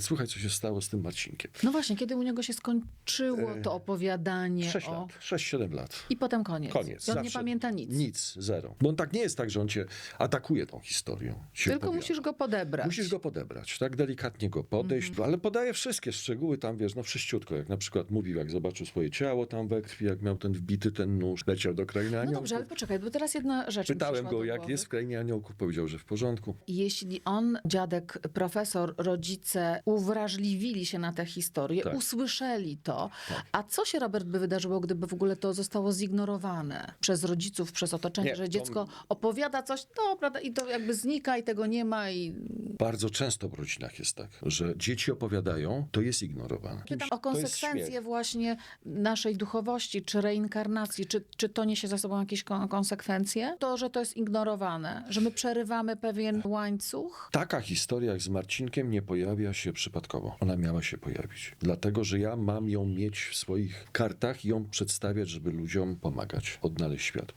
Słuchaj, co się stało z tym Marcinkiem. No właśnie, kiedy u niego się skończyło to opowiadanie 6 o... lat, 6-7 lat. I potem koniec. Koniec. I on nie Zawsze pamięta nic. Nic, zero. Bo on tak nie jest tak, że on cię atakuje tą historią. Tylko opowiada. musisz go podebrać. Musisz go podebrać, tak delikatnie go podejść, Mhm. ale podaje wszystkie szczegóły tam, wiesz, no wszyściutko, jak na przykład mówił, jak zobaczył swoje ciało tam we krwi, jak miał ten wbity ten nóż, leciał do krainy No dobrze, ale poczekaj, bo teraz jedna rzecz mi Pytałem przyszła go, do jak głowy. jest w krainie aniołków, powiedział, że w porządku. Jeśli on, dziadek, profesor, rodzice uwrażliwili się na tę historię, Tak. usłyszeli to, a co się, Robert, by wydarzyło, gdyby w ogóle to zostało zignorowane przez rodziców, przez otoczenie, Nie, że to- dziecko opowiada coś, dobra, i to jakby znika i tego nie ma i... Bardzo często w rodzinach jest tak, że dzieci opowiadają, to jest ignorowane. Pytam o konsekwencje właśnie naszej duchowości, czy reinkarnacji, czy, czy to niesie za sobą jakieś kon- konsekwencje? To, że to jest ignorowane, że my przerywamy pewien łańcuch? Taka historia jak z Marcinkiem nie pojawia się przypadkowo. Ona miała się pojawić. Dlatego, że ja mam ją mieć w swoich kartach i ją przedstawiać, żeby ludziom pomagać, odnaleźć światło.